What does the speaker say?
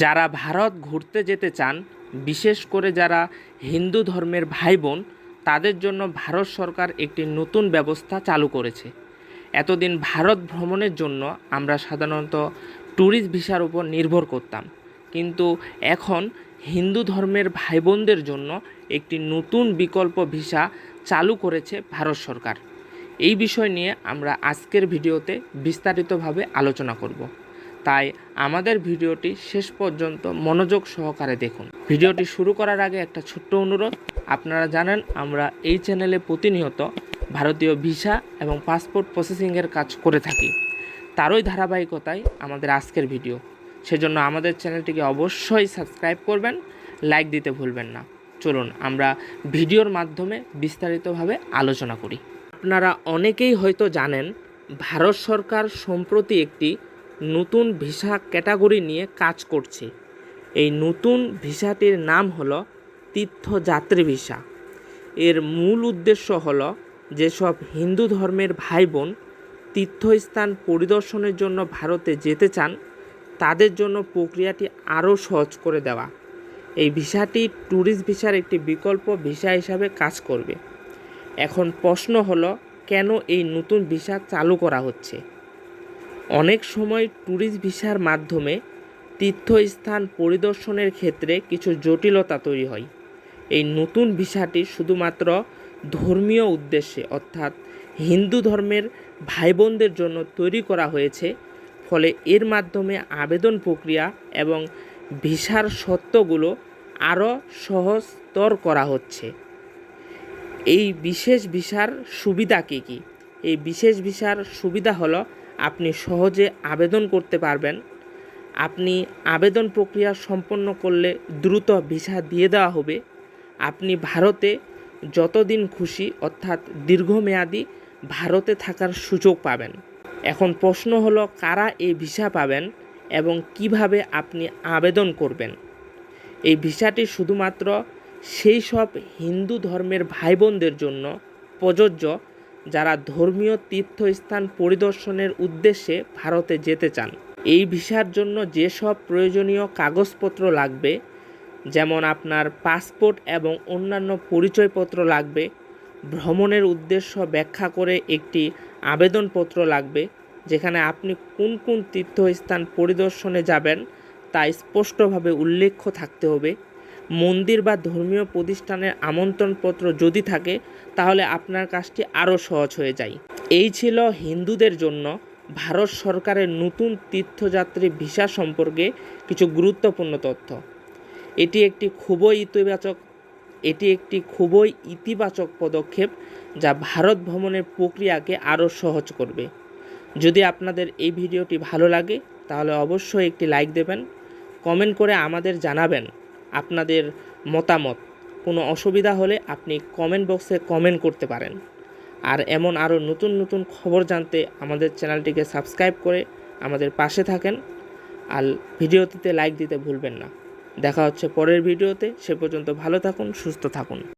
যারা ভারত ঘুরতে যেতে চান, বিশেষ করে যারা হিন্দু ধর্মের ভাই বোন তাদের জন্য ভারত সরকার একটি নতুন ব্যবস্থা চালু করেছে। এতদিন ভারত ভ্রমণের জন্য আমরা সাধারণত ট্যুরিস্ট ভিসার উপর নির্ভর করতাম। কিন্তু এখন হিন্দু ধর্মের ভাই বোনদের জন্য একটি নতুন বিকল্প ভিসা চালু করেছে ভারত সরকার। এই বিষয় নিয়ে আমরা আজকের ভিডিওতে বিস্তারিতভাবে আলোচনা করব। তাই আমাদের ভিডিওটি শেষ পর্যন্ত মনোযোগ সহকারে দেখুন। ভিডিওটি শুরু করার আগে একটা ছোট্ট অনুরোধ। আপনারা জানেন, আমরা এই চ্যানেলে প্রতিনিয়ত ভারতীয় ভিসা এবং পাসপোর্ট প্রসেসিংয়ের কাজ করে থাকি। তারই ধারাবাহিকতায় আমাদের আজকের ভিডিও। সেজন্য আমাদের চ্যানেলটিকে অবশ্যই সাবস্ক্রাইব করবেন, লাইক দিতে ভুলবেন না। চলুন, আমরা ভিডিওর মাধ্যমে বিস্তারিতভাবে আলোচনা করি। আপনারা অনেকেই হয়তো জানেন, ভারত সরকার সম্প্রতি একটি নতুন ভিসা ক্যাটাগরি নিয়ে কাজ করছে। এই নতুন ভিসাটির নাম হলো তীর্থযাত্রী ভিসা। এর মূল উদ্দেশ্য হল যেসব হিন্দু ধর্মের ভাই বোন তীর্থস্থান পরিদর্শনের জন্য ভারতে যেতে চান, তাদের জন্য প্রক্রিয়াটি আরও সহজ করে দেওয়া। এই ভিসাটি ট্যুরিস্ট ভিসার একটি বিকল্প ভিসা হিসাবে কাজ করবে। এখন প্রশ্ন হলো, কেন এই নতুন ভিসা চালু করা হচ্ছে? অনেক সময় ট্যুরিস্ট ভিসার মাধ্যমে তীর্থস্থান পরিদর্শনের ক্ষেত্রে কিছু জটিলতা তৈরি হয়। এই নতুন ভিসাটি শুধুমাত্র ধর্মীয় উদ্দেশ্যে, অর্থাৎ হিন্দু ধর্মের ভাই বোনদের জন্য তৈরি করা হয়েছে, ফলে এর মাধ্যমে আবেদন প্রক্রিয়া এবং ভিসার শর্তগুলো আরও সহজতর করা হচ্ছে। এই বিশেষ ভিসার সুবিধা কী কী? এই বিশেষ ভিসার সুবিধা হলো আপনি সহজে আবেদন করতে পারবেন। আপনি আবেদন প্রক্রিয়া সম্পন্ন করলে দ্রুত ভিসা দিয়ে দেওয়া হবে। আপনি ভারতে যতদিন খুশি, অর্থাৎ দীর্ঘমেয়াদী, ভারতে থাকার সুযোগ পাবেন। এখন প্রশ্ন হলো, কারা এই ভিসা পাবেন এবং কীভাবে আপনি আবেদন করবেন? এই ভিসাটি শুধুমাত্র সেই সব হিন্দু ধর্মের ভাই বোনদের জন্য প্রযোজ্য। যারা ধর্মীয় তীর্থস্থান পরিদর্শনের উদ্দেশ্যে ভারতে যেতে চান। এই ভিসার জন্য যেসব প্রয়োজনীয় কাগজপত্র লাগবে, যেমন আপনার পাসপোর্ট এবং অন্যান্য পরিচয়পত্র লাগবে, ভ্রমণের উদ্দেশ্য ব্যাখ্যা করে একটি আবেদনপত্র লাগবে, যেখানে আপনি কোন কোন তীর্থস্থান পরিদর্শনে যাবেন তা স্পষ্টভাবে উল্লেখ্য থাকতে হবে। মন্দির বা ধর্মীয় প্রতিষ্ঠানের আমন্ত্রণপত্র যদি থাকে, তাহলে আপনার কাজটি আরও সহজ হয়ে যায়। এই ছিল হিন্দুদের জন্য ভারত সরকারের নতুন তীর্থযাত্রী ভিসা সম্পর্কে কিছু গুরুত্বপূর্ণ তথ্য। এটি একটি খুবই ইতিবাচক, এটি একটি খুবই ইতিবাচক পদক্ষেপ যা ভারত ভ্রমণের প্রক্রিয়াকে আরও সহজ করবে। যদি আপনাদের এই ভিডিওটি ভালো লাগে, তাহলে অবশ্যই একটি লাইক দেবেন, কমেন্ট করে আমাদের জানাবেন। আপনাদের মতামত। কোনো অসুবিধা হলে আপনি কমেন্ট বক্সে কমেন্ট করতে পারেন। আর এমন আরও নতুন নতুন খবর জানতে আমাদের চ্যানেলটিকে সাবস্ক্রাইব করে আমাদের পাশে থাকেন। আর ভিডিওটিতে লাইক দিতে ভুলবেন না। দেখা হচ্ছে পরের ভিডিওতে। সে পর্যন্ত ভালো থাকুন, সুস্থ থাকুন।